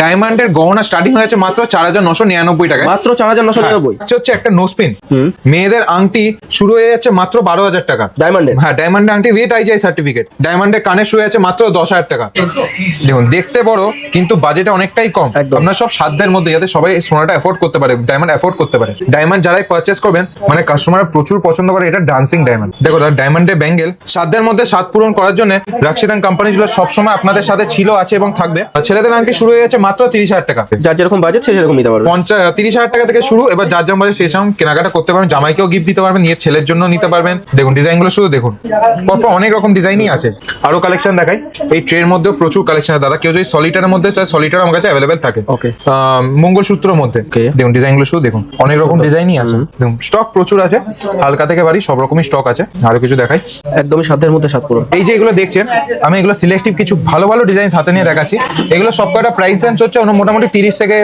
ডায়মন্ডের গহনা স্টার্টিং হয়েছে মাত্র চার হাজার নশো নিরানব্বই টাকা মাত্র চার হাজার নশো নিরানব্বই। হচ্ছে একটা নোসপিন মেয়েদের আংটি শুরু হয়ে যাচ্ছে মাত্র বারো হাজার টাকা। ডায়মন্ডের হ্যাঁ ডায়মন্ডের আংটি উইথ আইজিআই সার্টিফিকেট ডায়মন্ডের কানে শুরু আছে মাত্র দশ হাজার টাকা। দেখুন দেখতে বড় কিন্তু বাজেটে অনেকটাই কম। আপনার সব সাধ্যের মধ্যে যাতে সবাই সোনাটা অ্যাফোর্ড করতে পারে ডায়মন্ড অ্যাফোর্ড করতে পারে। ডায়মন্ড যারাই পারচেস করবেন মানে কাস্টমার প্রচুর পছন্দ করে এটা ডান্সিং ডায়মন্ড দেখো ডায়মন্ডের ব্যাঙ্গেল সাধ্যের মধ্যে স্বাদ পূরণ করার জন্য রাক্সিদান কোম্পানিগুলো সবসময় আপনাদের সাথে ছিল আছে এবং থাকবে। আর ছেলেদের আংটি শুরু হয়ে যাচ্ছে মাত্র তিরিশ হাজার টাকা। যার যেরকম বাজেট সে সেরকম নিতে পারবে। পঞ্চাশ তিরিশ হাজার টাকা থেকে শুরু এবার যার যেমন বাজেট সেই সময় কেনাকাটা করতে পারবেন জামাইকেও গিফট দিতে পারবেন নিয়ে ছেলের জন্য নিতে পারবেন। দেখুন ডিজাইনগুলো শুধু দেখুন। পরপর অনেক রকম ডিজাইনই আছে। আরও কালেকশন দেখাই। এই ট্রের মধ্যেও প্রচুর কালেকশন আছে। দাদা কেউ যদি সলিটারের মধ্যে চায় সলিটার আমার কাছে অ্যাভেলেবেল থাকে। মঙ্গলসূত্রের মধ্যে। দেখুন ডিজাইনগুলো শুধু দেখুন। অনেক রকম ডিজাইনই আছে। দেখুন স্টক প্রচুর আছে। হালকা থেকে বাড়ি সব রকমই স্টক আছে। আরও কিছু দেখাই। একদমই সাধ্যের মধ্যে সাত পুরো। এই যে এগুলো দেখছেন আমি এগুলো সিলেক্টিভ কিছু ভালো ভালো ডিজাইন হাতে নিয়ে দেখাচ্ছি। এগুলো সব কয়টা প্রাইস রেঞ্জ হচ্ছে মোটামুটি তিরিশ থেকে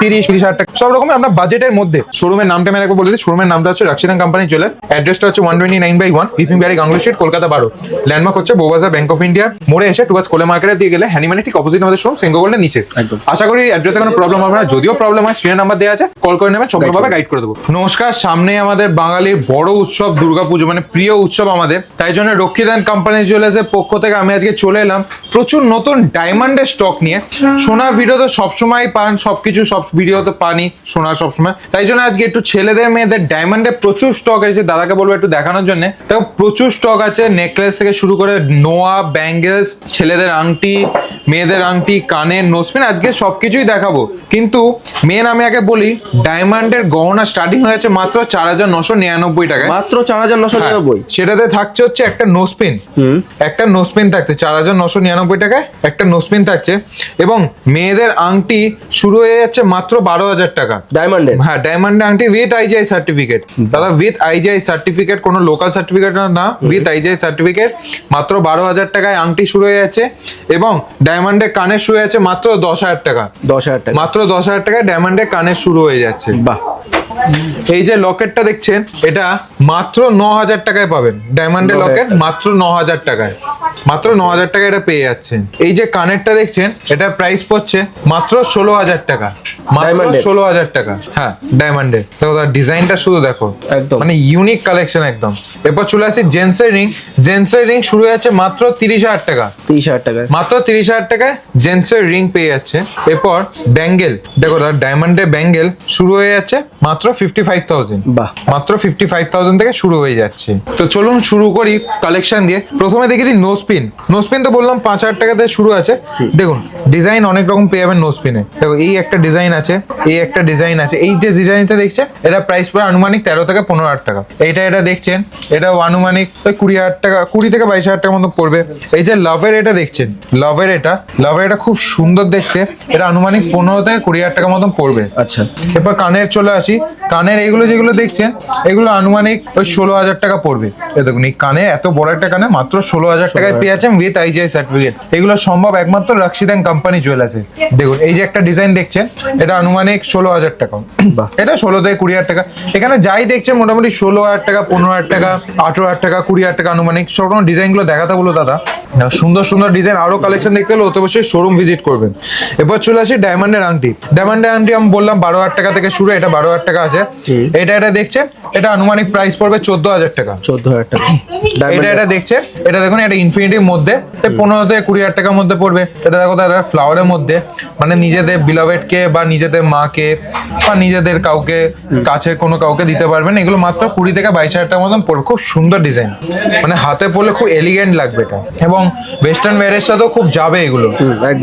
তিরিশ তিরিশ হাজার টাকা। সব রকমের আপনার বাজেটের মধ্যে। শোরুমের নামটা আমি একবার বলে দিই। শোরুমের নামটা হচ্ছে রাক্সিদান কোম্পানি জুয়েলার্স অ্যাড্রেসটা হচ্ছে one twenty nine by one Bipin Bihari Ganguly street Kolkata বারো ল্যান্ডমার্ক হচ্ছে বোবাজার ব্যাংক অফ ইন্ডিয়া মোড়ে এসে টুয়ার্স কোলে মার্কেটে দিয়ে গেলে হ্যানিমানি ঠিক অপোজিট আমাদের শোরুম সিঙ্গো গোল্ডের নিচে। একদম। আশা করি অ্যাড্রেসে কোনো প্রবলেম হবে না। যদিও প্রবলেম হয় স্ক্রিনের নাম্বার দেওয়া আছে। কল করে নেবেন সম্পূর্ণভাবে গাইড করে দেবো। নমস্কার সামনে আমাদের বাঙালির বড় উৎসব দুর্গাপুজো মানে প্রিয় উৎসব আমাদের। তাই জন্য রক্ষিদান কোম্পানি জুয়েলার্সের পক্ষ থেকে আমি আজকে চলে এলাম প্রচুর নতুন ডায়মন্ডের স্টক নিয়ে। সোনা ভিডিও তো সবসময় পান সবকিছু সব ভিডিও তো পানি সোনা সবসময়। তাই জন্য আজকে একটু ছেলেদের মেয়েদের ডায়মন্ডে প্রচুর স্টক আছে দাদাকে বলব একটু দেখানোর জন্য। তো প্রচুর স্টক আছে নেকলেস থেকে শুরু করে নোয়া ব্যাঙ্গেলস ছেলেদের আংটি মেয়েদের আংটি কানের নোসপিন আজকে সবকিছুই দেখাবো। কিন্তু মেন আমি আগে বলি ডায়মন্ডের গহনা স্টার্টিং হয়েছে মাত্র চার হাজার নশো নিরানব্বই টাকায়। মাত্র চার হাজার নশো নিরানব্বই। সেটাতে থাকছে হচ্ছে একটা নোসপিন একটা নোসপিন থাকছে চার হাজার নশো নিরানব্বই টাকায় একটা নোসপিন থাকছে। এবং মেয়েদের আংটি শুরু হয়ে যাচ্ছে মাত্র বারো হাজার টাকা। ডায়মন্ডের হ্যাঁ ডায়মন্ড আংটি উইথ আইজিআই সার্টিফিকেট দাদা উইথ আইজিআই সার্টিফিকেট কোনো লোকাল সার্টিফিকেট না উইথ আইজিআই সার্টিফিকেট মাত্র বারো হাজার টাকায় আংটি শুরু হয়ে যাচ্ছে এবং ডায়মন্ডের কানের শুরু হয়ে যাচ্ছে মাত্র দশ হাজার টাকা। দশ হাজার টাকা। মাত্র দশ হাজার টাকায় ডায়মন্ডের কানের শুরু হয়ে যাচ্ছে। বাহ। এই যে লকেটটা দেখছেন এটা মাত্র ন হাজার টাকায় পাবেন। ডায়মন্ডের লকেট মাত্র ন হাজার টাকায়। মাত্র ন হাজার টাকা এটা পেয়ে যাচ্ছেন। এই যে কানেরটা দেখছেন এটা প্রাইস পড়ছে মাত্র ষোলো হাজার টাকা। মাত্র ষোলো হাজার টাকা। হ্যাঁ ডায়মন্ডের দেখো তার ডিজাইনটা শুধু দেখো। একদম। মানে ইউনিক কালেকশন একদম। এরপর চলে আসি জেন্সের রিং জেন্সের রিং শুরু হচ্ছে মাত্র তিরিশ হাজার টাকা। তিরিশ হাজার টাকায় মাত্র তিরিশ হাজার টাকায় জেন্টসের রিং পেয়ে যাচ্ছে। এরপর ব্যাঙ্গেল দেখো দাদা ডায়মন্ডের ব্যাঙ্গেল শুরু হয়ে যাচ্ছে মাত্র ফিফটি ফাইভ থাউজেন্ড মাত্র ফিফটি ফাইভ থাউজেন্ড থেকে শুরু হয়ে যাচ্ছে। তো চলুন শুরু করি কালেকশন দিয়ে। প্রথমে দেখি দিই নোসপিন? নোসপিন তো বললাম পাঁচ হাজার টাকা থেকে শুরু আছে। দেখুন ডিজাইন অনেক রকম পেয়ে যাবেন নোসপিনে। দেখো এই একটা ডিজাইন আছে এই একটা ডিজাইন আছে। এই যে ডিজাইনটা দেখছেন এটা প্রাইস পড়ে আনুমানিক তেরো থেকে পনেরো হাজার টাকা। এইটা এটা দেখছেন এটা আনুমানিক কুড়ি হাজার টাকা কুড়ি থেকে বাইশ হাজার টাকার মতো পড়বে। এই যে লাভের এটা দেখছেন লাভের এটা লাভের এটা খুব সুন্দর দেখতে। এটা আনুমানিক পনেরো থেকে কুড়ি হাজার টাকার মতন পড়বে। আচ্ছা। এরপর কানের চলে আসি। কানের এইগুলো যেগুলো দেখছেন এগুলো আনুমানিক ওই ষোলো হাজার টাকা পড়বে। এ দেখুন এই কানে এত বড় একটা কানে মাত্র ষোলো হাজার টাকায় যাচ্ছেন উইথ আইজিআই সার্টিফিকেট এগুলো সম্ভব একমাত্র রাক্সিদান কোম্পানি জুয়েলার্সে দেখুন এই যে একটা ডিজাইন দেখছেন এটা আনুমানিক ষোলো হাজার টাকা। এটা ষোলো থেকে কুড়ি হাজার টাকা। এখানে যাই দেখছেন মোটামুটি ষোলো হাজার টাকা পনেরো হাজার টাকা আঠেরো হাজার টাকা কুড়ি হাজার টাকা আনুমানিক। সব রকম ডিজাইনগুলো দেখাতে বলো দাদা। সুন্দর সুন্দর ডিজাইন আরও কালেকশন দেখতে হলে অত অবশ্যই শোরুম ভিজিট করবেন। এরপর চলে আসি ডায়মন্ডের আংটি। ডায়মন্ডের আংটি আমি বললাম বারো হাজার টাকা থেকে শুরু এটা বারো হাজার টাকা আছে। এটা এটা দেখছেন এটা আনুমানিক প্রাইস পড়বে চোদ্দ হাজার টাকা। চোদ্দ হাজার টাকা। এটা এটা দেখছে এটা দেখুন এটা ইনফিনিটির মধ্যে পনেরো থেকে কুড়ি হাজার টাকার মধ্যে পড়বে। এটা দেখো দাদা ফ্লাওয়ারের মধ্যে। মানে নিজেদের beloved কে বা নিজেদের মাকে বা নিজেদের কাউকে কাছের কোনো কাউকে দিতে পারবেন এগুলো মাত্র কুড়ি থেকে বাইশ হাজার টাকার মতন পড়বে। খুব সুন্দর ডিজাইন মানে হাতে পড়লে খুব এলিগেন্ট লাগবে এটা। এবং ওয়েস্টার্ন ওয়্যারের সাথেও খুব যাবে এগুলো।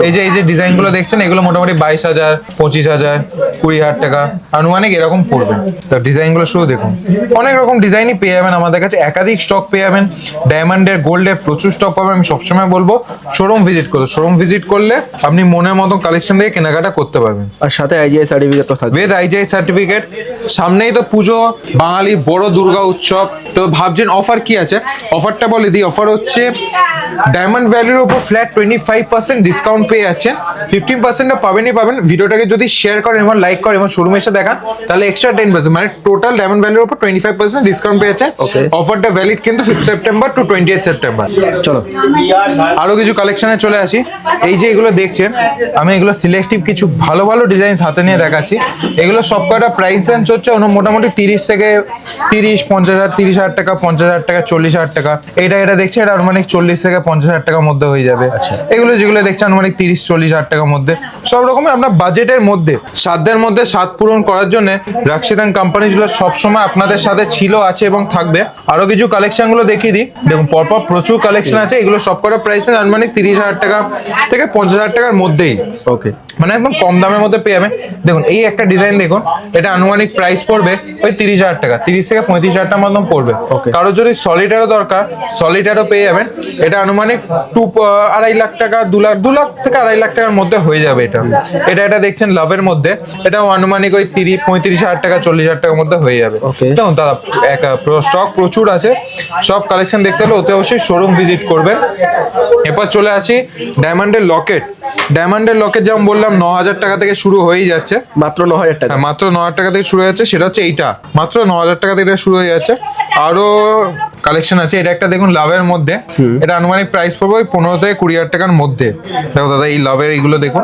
এই যে এই যে ডিজাইনগুলো দেখছেন এগুলো মোটামুটি বাইশ হাজার পঁচিশ হাজার। কুড়ি হাজার টাকা। আনুমানিক এরকম পড়বে। তো ডিজাইনগুলো শুধু দেখুন। অনেক রকম ডিজাইনই পেয়ে যাবেন আমাদের কাছে। একাধিক স্টক পেয়ে যাবেন। ডায়মন্ডের গোল্ডের প্রচুর স্টক পাবেন। আমি সবসময় বলব শোরুম ভিজিট করো শোরুম ভিজিট করলে আপনি মনের মতন কালেকশন দিয়ে কেনাকাটা করতে পারবেন। আর সাথে আইজিআই সার্টিফিকেট তো থাকবে। উইথ আইজিআই সার্টিফিকেট সামনেই তো পুজো বাঙালি বড় দুর্গা উৎসব। তো ভাবছেন অফার কি আছে? অফারটা বলে দিই। অফার হচ্ছে ডায়মন্ড ভ্যালির উপর flat twenty five percent discount পেয়ে যাচ্ছেন। ফিফটিন পার্সেন্টটা পাবেনই পাবেন। ভিডিওটাকে যদি শেয়ার করেন এবং লাইক করেন এবং শোরুমে এসে দেখা তাহলে এক্সট্রা টেন পার্সেন্ট মানে টোটাল ডায়মন্ড ভ্যালির উপর টোয়েন্টি ফাইভ পার্সেন্ট ডিসকাউন্ট পেয়েছে. অফারটা ভ্যালিড কিন্তু fifth September to twenty eight September চলো। আরও কিছু কালেকশনে চলে আসি। এই যে এগুলো দেখছেন আমি এগুলো সিলেক্টিভ কিছু ভালো ভালো ডিজাইন হাতে নিয়ে দেখাচ্ছি। এগুলো সব কয়টা প্রাইস রেঞ্জ হচ্ছে মোটামুটি তিরিশ থেকে তিরিশ পঞ্চাশ হাজার তিরিশ হাজার টাকা পঞ্চাশ হাজার টাকা চল্লিশ হাজার টাকা। এটা এটা দেখছি এটা আনুমানিক চল্লিশ থেকে পঞ্চাশ হাজার টাকার মধ্যে হয়ে যাবে। এগুলো যেগুলো দেখছেন আনুমানিক তিরিশ চল্লিশ হাজার টাকার মধ্যে। সব রকমের আপনার বাজেটের মধ্যে সাধ্যের মধ্যে স্বাদ পূরণ করার জন্য রাক্সিদান কোম্পানিগুলো সবসময় আপনাদের সাথে ছিল, আছে এবং থাকবে। আরও কিছু কালেকশনগুলো দেখিয়ে দিই। দেখুন, পরপর প্রচুর কালেকশন আছে। এগুলো সব কটা প্রাইস আনুমানিক তিরিশ হাজার টাকা থেকে পঞ্চাশ হাজার টাকার মধ্যেই। ওকে মানে একদম কম দামের মধ্যে পেয়ে যাবে। দেখুন এই একটা ডিজাইন দেখুন এটা আনুমানিক প্রাইস পড়বে ওই তিরিশ হাজার টাকা তিরিশ থেকে পঁয়ত্রিশ হাজার টাকার মতন পড়বে। কারও যদি সলিটারও দরকার সলিটারও পেয়ে যাবেন এটা আনুমানিক টু আড়াই লাখ টাকা দু লাখ দু লাখ থেকে আড়াই লাখ টাকার মধ্যে হয়ে যাবে এটা। এটা এটা দেখছেন লাভের মধ্যে এটাও আনুমানিক ওই তিরিশ পঁয়ত্রিশ হাজার টাকা চল্লিশ হাজার টাকার মধ্যে হয়ে যাবে. দেখুন দাদা এক স্টক প্রচুর আছে সব কালেকশন দেখতে হলে অতি অবশ্যই শোরুম ভিজিট করবেন। এরপর চলে আসি ডায়মন্ডের লকেট ডায়মন্ডের লকেট যেমন বললাম ন হাজার টাকা থেকে শুরু হয়েই যাচ্ছে। মাত্র ন হাজার টাকা। হ্যাঁ মাত্র ন হাজার টাকা থেকে শুরু হয়ে যাচ্ছে সেটা হচ্ছে এইটা। মাত্র ন হাজার টাকা থেকে শুরু হয়ে যাচ্ছে। আরও কালেকশন আছে এটা একটা দেখুন লাভের মধ্যে। এটা আনুমানিক প্রাইস পড়বে ওই পনেরো থেকে কুড়ি হাজার টাকার মধ্যে। দেখো দাদা এই লাভের এইগুলো দেখুন।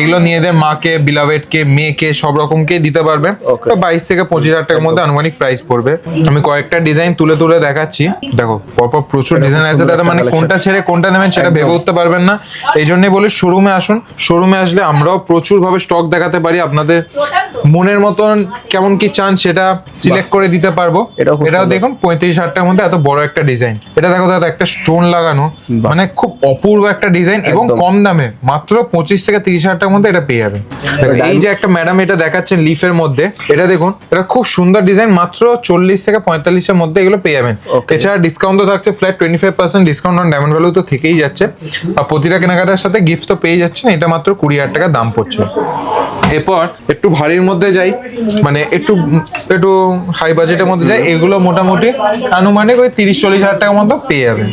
এগুলো নিয়ে এদের মাকে বিলাভেট কে মেয়েকে সব রকমকে দিতে পারবে। তো বাইশ থেকে পঁচিশ হাজার টাকার মধ্যে আনুমানিক প্রাইস পড়বে। আমি কয়েকটা ডিজাইন তুলে তুলে দেখাচ্ছি। দেখো পরপর প্রচুর ডিজাইন আছে দাদা মানে কোনটা ছেড়ে কোনটা নেবেন সেটা ভেবে উঠতে পারবেন না। এই জন্যই বলি শোরুমে আসুন। শোরুমে আসলে আমরাও প্রচুর ভাবে স্টক দেখাতে পারি আপনাদের মনের মতন কেমন কি চান সেটা সিলেক্ট করে দিতে পারব। সুন্দর। দেখুন পঁয়ত্রিশ হাজার টাকার মধ্যে এত বড় একটা ডিজাইন এটা দেখো দাদা একটা স্টোন লাগানো মানে খুব অপূর্ব একটা ডিজাইন এবং কম দামে মাত্র পঁচিশ থেকে তিরিশ হাজার টাকার মধ্যে এটা পেয়ে যাবেন। এই যে একটা ম্যাডাম এটা দেখাচ্ছেন লিফের মধ্যে এটা দেখুন এটা খুব সুন্দর ডিজাইন মাত্র চল্লিশ থেকে পঁয়তাল্লিশের মধ্যে এগুলো পেয়ে যাবেন। এছাড়া ডিসকাউন্ট তো থাকছে flat twenty five percent discount on diamond value তো থেকেই যাচ্ছে। আর প্রতিটা কেনাকাটার সাথে গিফট তো পেয়ে যাচ্ছেন এটা মাত্র কুড়ি হাজার টাকা দাম পড়ছে। এরপর একটু ভারীর মধ্যে যাই মানে একটু একটু হাই বাজেটের মধ্যে যাই এগুলো মোটামুটি আনুমানিক ওই তিরিশ চল্লিশ হাজার টাকার মতো পেয়ে যাবেন।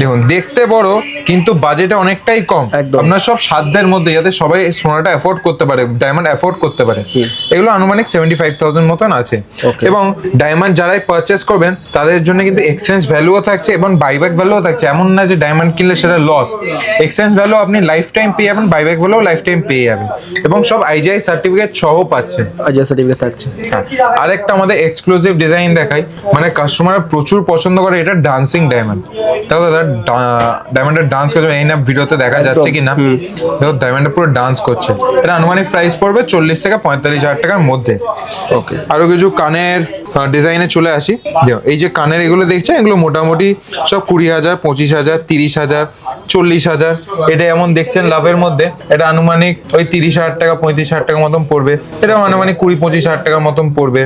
দেখুন দেখতে বড় কিন্তু বাজেটে অনেকটাই কম। আপনার সব সাধ্যের মধ্যে যাতে সবাই সোনাটা অ্যাফোর্ড করতে পারে ডায়মন্ড অ্যাফোর্ড করতে পারে। এগুলো আনুমানিক সেভেন্টি ফাইভ থাউজেন্ড মতন আছে। এবং ডায়মন্ড যারাই পারচেস করবেন তাদের জন্য কিন্তু এক্সচেঞ্জ ভ্যালুও থাকছে এবং বাইব্যাক ভ্যালুও থাকছে। এমন না যে ডায়মন্ড কিনলে সেটা লস এক্সচেঞ্জ ভ্যালু আপনি লাইফ টাইম পেয়ে যাবেন বাইব্যাক ভ্যালুও লাইফ টাইম পেয়ে যাবেন। এবং সব আইজিআই সার্টিফিকেট সহ পাচ্ছেন আইজিআই সার্টিফিকেট থাকছে। হ্যাঁ, আরেকটা আমাদের এক্সক্লুসিভ ডিজাইন দেখাই। মানে কাস্টমার প্রচুর পছন্দ করে এটা ডান্সিং ডায়মন্ড দেখো দাদা ডায়মন্ডের ডান্স করছে এই না ভিডিওতে দেখা যাচ্ছে কি না দেখো ডায়মন্ডে পুরো ডান্স করছে। এটা আনুমানিক প্রাইস পড়বে চল্লিশ থেকে পঁয়তাল্লিশ হাজার টাকার মধ্যে। ওকে আরও কিছু কানের ডিজাইনে চলে আসি। দেখো, এই যে কানের এগুলো দেখছে এগুলো মোটামুটি সব কুড়ি হাজার পঁচিশ হাজার তিরিশ হাজার চল্লিশ হাজার। এটা এমন দেখছেন লাভের মধ্যে। এটা আনুমানিক ওই তিরিশ হাজার টাকা পঁয়ত্রিশ হাজার টাকার মতন পড়বে। এটা আনুমানিক কুড়ি পঁচিশ হাজার টাকার মতন পড়বে।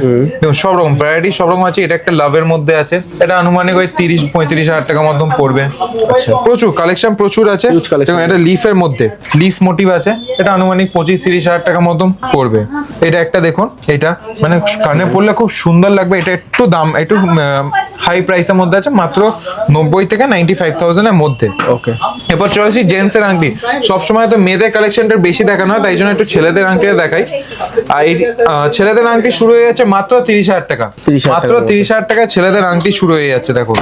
সব রকম ভ্যারাইটি সব রকম আছে এটা একটা লাভের মধ্যে আছে। এটা আনুমানিক ওই তিরিশ পঁয়ত্রিশ হাজার টাকার মতন পড়বে। আচ্ছা। প্রচুর কালেকশন প্রচুর আছে. দেখুন, এটা লিফের মধ্যে। লিফ মোটিভ আছে। এটা আনুমানিক পঁচিশ তিরিশ হাজার টাকার মতন পড়বে। এটা একটা দেখুন এটা। মানে কানে পড়লে খুব সুন্দর লাগবে। এটা একটু দাম একটু হাই প্রাইসের মধ্যে আছে মাত্র নব্বই থেকে নাইনটি ফাইভ থাউজেন্ডের মধ্যে। ওকে এরপর চলে আসি জেন্টসের আংটি। সবসময় তো মেয়েদের কালেকশনটা বেশি দেখানো হয় তাই জন্য একটু ছেলেদের আংটিটা দেখাই। আর এই ছেলেদের আংটি শুরু হয়ে যাচ্ছে মাত্র তিরিশ হাজার টাকা। মাত্র তিরিশ হাজার টাকা ছেলেদের আংটি শুরু হয়ে যাচ্ছে দেখো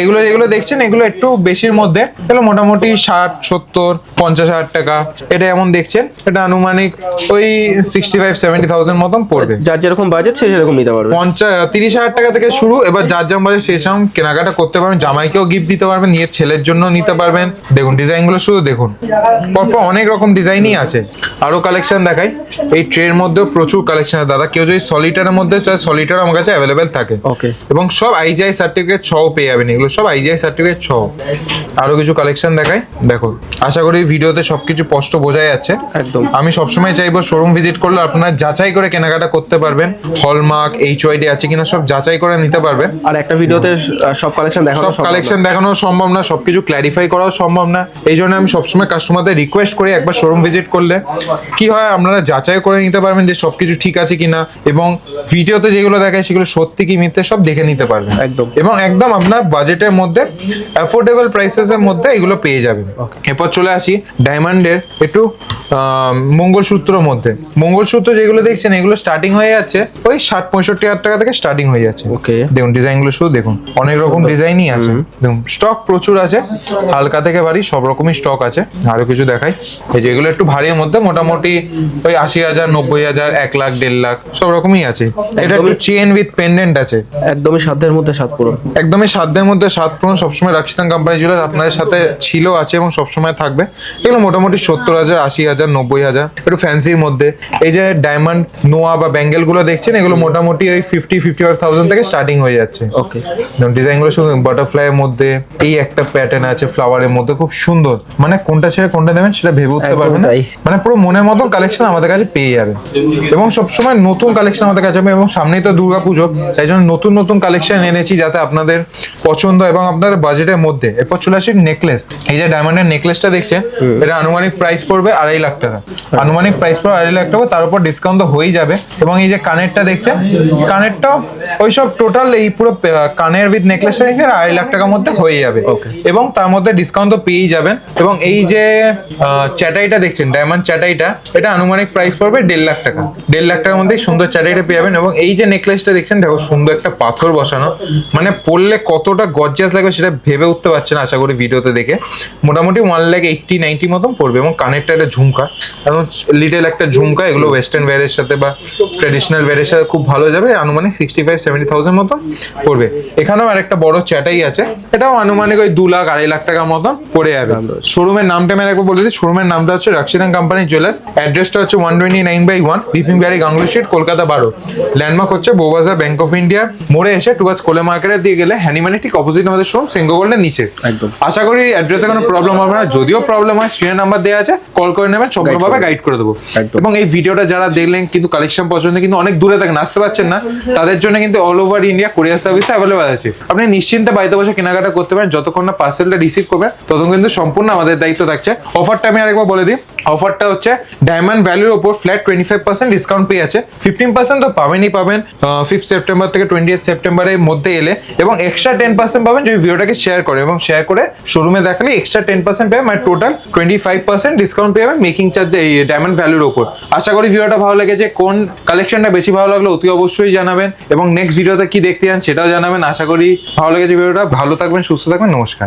এগুলো যেগুলো দেখছেন এগুলো একটু বেশির মধ্যে। এগুলো মোটামুটি ষাট সত্তর পঞ্চাশ হাজার টাকা। এটা এমন দেখছেন এটা আনুমানিক ওই সিক্সটি ফাইভ সেভেন্টি থাউজেন্ড মতন পড়বে। যার যেরকম বাজেট সে সেরকম নিতে পারবে। পঞ্চাশ তিরিশ হাজার টাকা থেকে শুরু এবার যার যেমন বাজে সেই সব কেনাকাটা করতে পারবেন জামাইকেও গিফট দিতে পারবেন নিজের ছেলের জন্য নিতে পারবেন। দেখুন ডিজাইনগুলো শুধু দেখুন। পরপর অনেক রকম ডিজাইনই আছে। আরও কালেকশন দেখাই। এই ট্রের মধ্যেও প্রচুর কালেকশন আছে। দাদা কেউ যদি সলিটারের মধ্যে চায় সলিটার আমার কাছে অ্যাভেলেবেল থাকে। ওকে এবং সব আইজিআই সার্টিফিকেট সহ পেয়ে যাবেন। এগুলো সব আইজিআই সার্টিফিকেট সহ আরও কিছু কালেকশন দেখাই। দেখো আশা করি ভিডিওতে সবকিছু স্পষ্ট বোঝা যাচ্ছে। একদম। আমি সবসময় চাইব শোরুম ভিজিট করলে আপনারা যাচাই করে কেনাকাটা করতে পারবেন। হলমার্ক এইচ ওয়াইডি আছে কিনা সব যাচাই করে নিতে পারবেন। আর একটা ভিডিওতে সব কালেকশন দেখানো সব। কালেকশন দেখানো সম্ভব না সবকিছু ক্ল্যারিফাই করাও সম্ভব না। এই জন্য আমি সবসময় কাস্টমারদের রিকোয়েস্ট করি একবার শোরুম ভিজিট করলে। কি হয় আপনারা যাচাই করে নিতে পারবেন যে সবকিছু ঠিক আছে কিনা এবং ভিডিওতে যেগুলো দেখায় সেগুলো সত্যি কি মিথ্যে সব দেখে নিতে পারবেন। একদম। এবং একদম আপনার বাজেটের মধ্যে অ্যাফোর্ডেবল প্রাইসেস এর মধ্যে এগুলো পেয়ে যাবেন। এরপর চলে আসি ডায়মন্ডের একটু আহ, মঙ্গলসূত্রর মধ্যে। মঙ্গলসূত্র যেগুলো দেখছেন এগুলো স্টার্টিং হয়ে যাচ্ছে ওই ষাট পঁয়ষট্টি হাজার টাকা থেকে স্টার্টিং হয়ে যাচ্ছে. দেখুন ডিজাইনগুলো শুধু দেখুন অনেক রকম ডিজাইনই আছে। দেখুন স্টক প্রচুর আছে হালকা থেকে ভারী সব রকমই স্টক আছে। আরও কিছু দেখাই। এই যেগুলো একটু ভারীর মধ্যে মোটামুটি ওই আশি হাজার নব্বই হাজার এক লাখ দেড় লাখ সব রকমই আছে। এটা একটু চেন উইথ পেন্ডেন্ট আছে। একদমই সাধ্যের মধ্যে সাত পুরো একদমই সাধ্যের মধ্যে সাত পূরণ সবসময় রাখিস্তান কোম্পানি জুয়েলার্স আপনাদের সাথে ছিল আছে এবং সবসময় থাকবে। এগুলো মোটামুটি সত্তর হাজার আশি হাজার নব্বই হাজার একটু ফ্যান্সির মধ্যে। এই যে ডায়মন্ড নোয়া বা ব্যাঙ্গেলগুলো দেখছেন এগুলো মোটামুটি ওই ফিফটি ফিফটি ফাইভ থাউজেন্ড থেকে স্টার্টিং হয়ে যাচ্ছে। ওকে ডিজাইনগুলো শুধু বাটারফ্লাই এর মধ্যে এই একটা প্যাটার্ন আছে ফ্লাওয়ারের মধ্যে খুব সুন্দর। মানে কোনটা ছেড়ে কোনটা নেবেন সেটা ভেবে উঠতে পারবেন মানে পুরো মনের মতন কালেকশন আমাদের কাছে পেয়ে যাবে এবং সবসময় নতুন কালেকশন আমাদের কাছে হবে এবং সামনেই তো দুর্গা পুজো তাই জন্য নতুন নতুন কালেকশন এনেছি যাতে আপনাদের পছন্দ এবং আপনাদের বাজেটের মধ্যে। এরপর চলে আসি নেকলেস এই যে ডায়মন্ডের নেকলেসটা দেখছেন এটা আনুমানিক প্রাইস পড়বে আড়াই লাখ টাকা। আনুমানিক প্রাইস পড়বে আড়াই লাখ টাকা তার উপর ডিসকাউন্ট তো হয়েই যাবে। এবং এই যে কানেরটা দেখছেন কানেরটাও ওই সব টোটাল এই পুরো কানের উইথ নেকলেসটা দেখছেন আড়াই লাখ টাকার মধ্যে হয়ে যাবে। এবং তার মধ্যে ডিসকাউন্ট তো পেয়েই যাবেন। এবং এই যে চ্যাটাইটা দেখছেন ডায়মন্ড চ্যাটাইটা এটা আনুমানিক প্রাইস পড়বে দেড় লাখ টাকা। দেড় লাখ টাকার মধ্যে সুন্দর চ্যাটাইটা পেয়ে যাবেন। এবং এই যে নেকলেসটা দেখছেন দেখো সুন্দর একটা পাথর বসানো। মানে পড়লে কতটা গর্জিয়াস লাগবে সেটা ভেবে উঠতে পারছেন আশা করি ভিডিওতে দেখে। মোটামুটি ওয়ান লাখ এইটটি নাইনটি মতন পড়বে এবং কানেরটা একটা ঝুমকা। কারণ লিটেল একটা ঝুমকা এগুলো ওয়েস্টার্ন ওয়্যারের সাথে বা ট্রেডিশনাল ওয়্যারের সাথে খুব ভালো যাবে আনুমানিক সিক্সটি ফাইভ সেভেন্টি থাউজেন্ড মতন পড়বে। এখানেও আর একটা বড় চ্যাটাই আছে এটাও আনুমানিক ওই দু লাখ আড়াই লাখ টাকার মতন পড়ে যাবে। শোরুমের নামটা আমি একবার বলে দিই শোরুমের নামটা হচ্ছে রাক্সিদান কোম্পানি জুয়েলার্স অ্যাড্রেসটা হচ্ছে one twenty nine by one Bipin Bihari Ganguly street Kolkata বারো ল্যান্ডমার্ক হচ্ছে বৌবাজার ব্যাংক অফ ইন্ডিয়া মোড়ে এসে টুয়ার্স কোলে মার্কেটের দিয়ে গেলে হ্যানিমানি ঠিক অপোজিট আমাদের শোরুম সিঙ্গো গোল্ডের নিচে। একদম। আশা করি অ্যাড্রেসে কোনো প্রবলেম হবে না। যদিও প্রবলেম হয় স্ক্রিনের নাম্বার দেওয়া আছে কল করে নেবেন সম্পূর্ণভাবে গাইড করে দেবো। এবং এই ভিডিওটা যারা দেখলেন কিন্তু কালেকশন পছন্দ কিন্তু অনেক দূরে থাকেন আসতে পারছেন না তাদের জন্য কিন্তু all over India courier service available আছে। আপনি নিশ্চিন্তে বাড়িতে বসে কেনাকাটা করতে পারেন যতক্ষণ না পার্সেলটা রিসিভ করবেন ততক্ষণ কিন্তু সম্পূর্ণ আমাদের দায়িত্ব থাকছে। অফারটা আমি আরেকবার বলে দিই। অফারটা হচ্ছে ডায়মন্ড ভ্যালুর ওপর flat twenty five percent discount পেয়ে আছে ফিফটিন পার্সেন্ট তো পাবেনই পাবেন ফিফথ সেপ্টেম্বর থেকে টোয়েন্টি এইট সেপ্টেম্বরের মধ্যে এলে। এবং এক্সট্রা টেন পার্সেন্ট পাবেন যদি ভিডিওটাকে শেয়ার করে এবং শেয়ার করে শোরুমে দেখালে এক্সট্রা টেন পার্সেন্ট পেয়ে মানে total twenty five percent discount পেয়ে যাবেন মেকিং চার্জ এই ডায়মন্ড ভ্যালুর ওপর আশা করি ভিডিওটা ভালো লেগেছে। কোন কালেকশনটা বেশি ভালো লাগল অতি অবশ্যই জানাবেন এবং নেক্সট ভিডিওতে কি দেখতে চান সেটাও জানাবেন। আশা করি ভালো লেগেছে ভিডিওটা ভালো থাকবেন, সুস্থ থাকবেন, নমস্কার।